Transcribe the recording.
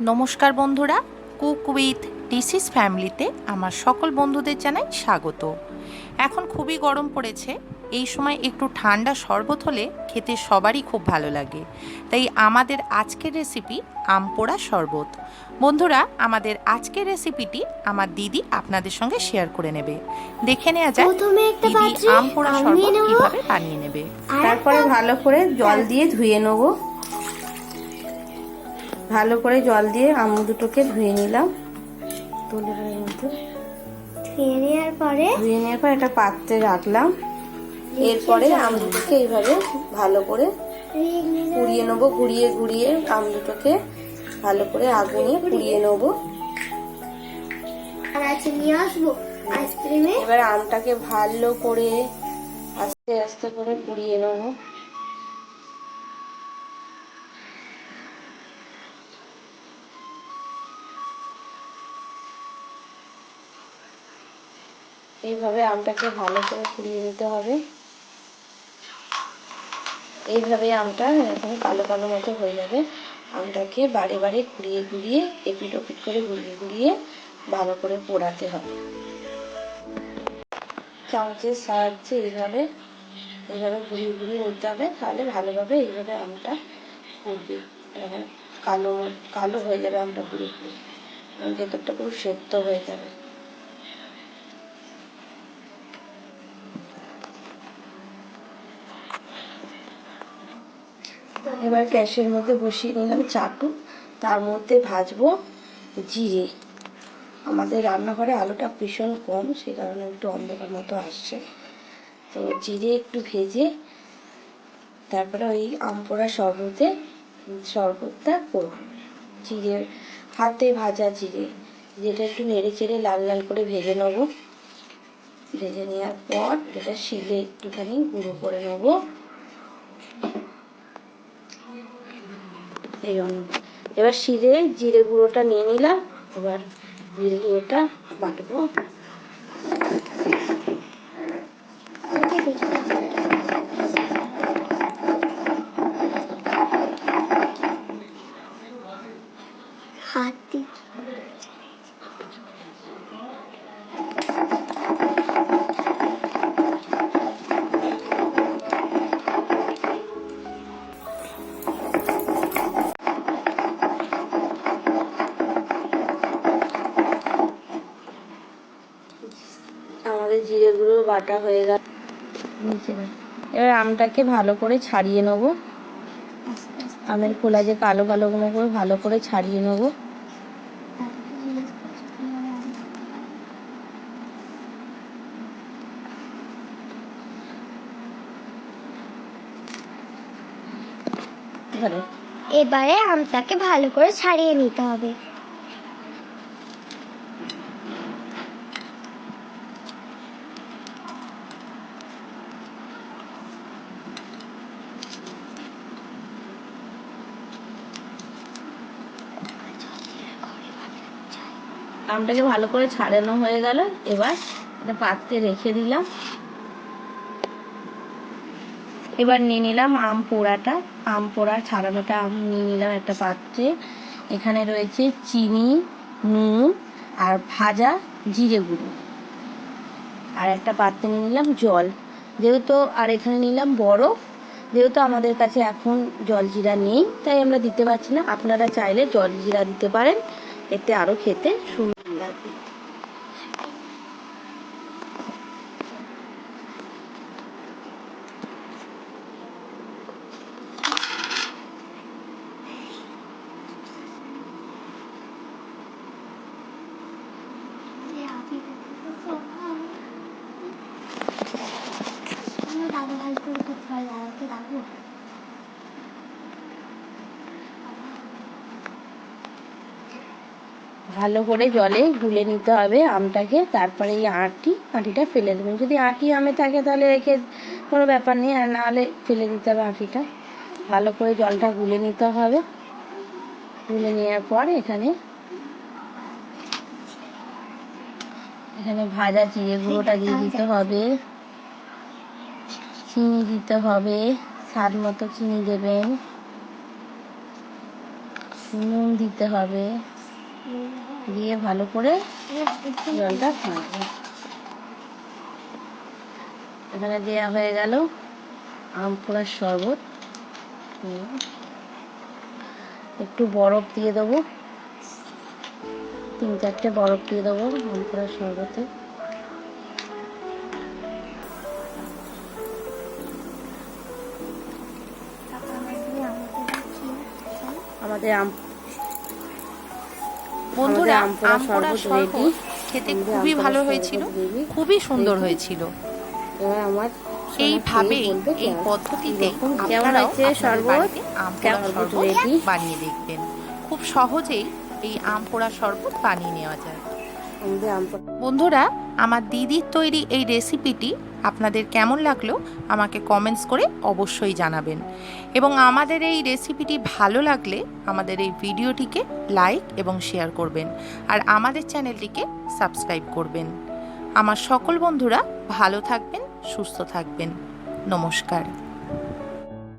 নমস্কার বন্ধুরা cook with ডিসিস ফ্যামিলিতে আমার সকল বন্ধুদের জানাই স্বাগত। এখন খুবই গরম পড়েছে এই সময় একটু ঠান্ডা শরবত হলে খেতে সবারই খুব ভালো লাগে। তাই আমাদের আজকের রেসিপি আমপোড়া শরবত। বন্ধুরা আমাদের আজকের রেসিপিটি আমার দিদি আপনাদের সঙ্গে শেয়ার করে নেবে। দেখে নেওয়া যাক দিদি পাত্রে আমপোড়া শরবত। কীভাবে বানিয়ে নেবে। তারপরে ভালো করে জল দিয়ে ধুয়ে নেব। ভালো করে জল দিয়ে আমু দুটোকে ধুয়ে নিলাম। তুলে মতো ধুয়ে নেওয়ার পরে ধুয়ে নেওয়ার পর একটা পাত্রে রাখলাম। এরপরে আম দুটোকে এইভাবে ভালো করে পুড়িয়ে নেব ঘুরিয়ে ঘুরিয়ে আম দুটোকে ভালো করে আগুনে পুড়িয়ে নেব। আর আছে নিয়ে আসব আইসক্রিমে এবার আমটাকে ভালো করে আস্তে আস্তে করে পুড়িয়ে নেব। এইভাবে আমটাকে ভালো করে পুড়িয়ে নিতে হবে। এইভাবে আমটা এরকম কালো কালো মতো হয়ে যাবে। আমটাকে বারে বারে ঘুরিয়ে ঘুরিয়ে এপিট ওপিট করে ঘুরিয়ে ঘুরিয়ে ভালো করে পোড়াতে হবে। চামচের সাহায্যে এইভাবে এইভাবে ঘুরিয়ে ঘুরিয়ে নিতে হবে। তাহলে ভালোভাবে এইভাবে আমটা পুড়বে এরকম কালো কালো হয়ে যাবে আমটা পুরো এবং ভেতরটা পুরো সেদ্ধ হয়ে যাবে। এবার গ্যাসের মধ্যে বসিয়ে নিলাম চাটু। তার মধ্যে ভাজবো জিরে। আমাদের রান্নাঘরে আলোটা ভীষণ কম, সে কারণে একটু অন্ধকার মতো আসছে। তো জিরে একটু ভেজে তারপরে ওই আম পোড়া শরবতে, শরবতটা করব। জিরে হাতে ভাজা জিরে। যেটা একটু নেড়ে চেড়ে লাল লাল করে ভেজে নেব। ভেজে নেওয়ার পর এটা শিলে একটুখানি গুঁড়ো করে নেব। এই জন্য এবার শিলে জিরে গুঁড়োটা নিয়ে নিলাম এবার জিরে গুঁড়োটা বাটবো। হাত বাটা হয়ে গেল। এবার আমটাকে ভালো করে ছাড়িয়ে নেব। আমের খোলা যে কালো কালো গুলো করে ভালো করে ছাড়িয়ে নেব। এবারে আমটাকে ভালো করে ছাড়িয়ে নিতে হবে। আমটাকে ভালো করে ছাড়ানো হয়ে গেল। এবার একটা পাত্রে রেখে দিলাম। এবার নিয়ে নিলাম আম পোড়াটা। আম পোড়া ছাড়ানোটা আম নিয়ে নিলাম একটা পাত্রে। এখানে রয়েছে চিনি, নুন আর ভাজা জিরে গুঁড়ো। আর একটা পাত্রে নিয়ে নিলাম জল। যেহেতু আর এখানে নিলাম বরফ, যেহেতু আমাদের কাছে এখন জল জিরা নেই, তাই আমরা দিতে পারছি না। আপনারা চাইলে জল জিরা দিতে পারেন। এতে আরও খেতে সুন্দর দাদা ভাই করে করতে হয় দাদাকে ডাকবো ভালো করে জলে গুলে নিতে হবে আমটাকে, তারপরে এই আঁটি, আঁটিটা ফেলে দেবেন যদি আঁটি আমে থাকে তাহলে রেখে কোনো ব্যাপার নেই, আর নাহলে ফেলে দিতে হবে আঁটিটা। ভালো করে জলটা গুলে নিতে হবে। গুলে নেওয়ার পর এখানে এখানে ভাজা জিরে গুঁড়োটা দিয়ে দিতে হবে। চিনি দিতে হবে। স্বাদ মতো চিনি দেবেন। নুন দিতে হবে। দিয়ে ভালো করে জলটা খাঁটবে এখানে দেওয়া হয়ে গেল আম পোড়ার শরবত। একটু বরফ দিয়ে দেবো। তিন চারটে বরফ দিয়ে দেবো আম পোড়ার শরবতে। আমাদের আম বন্ধুরা আম পোড়া শরবত খেতে খুবই ভালো হয়েছিল খুবই সুন্দর হয়েছিল। এবার আমার এইভাবেই এই পদ্ধতিতে আপনারাও শরবত? বাড়িতে আম পোড়া শরবত বানিয়ে দেখবেন। খুব সহজেই এই আম পোড়া শরবত বানিয়ে নেওয়া যায়। বন্ধুরা, আমার দিদির তৈরি এই রেসিপিটি আপনাদের কেমন লাগল আমাকে কমেন্টস করে অবশ্যই জানাবেন। এবং আমাদের এই রেসিপিটি ভালো লাগলে আমাদের এই ভিডিওটিকে লাইক এবং শেয়ার করবেন আর আমাদের চ্যানেলটিকে সাবস্ক্রাইব করবেন। আমার সকল বন্ধুরা ভালো থাকবেন, সুস্থ থাকবেন। নমস্কার।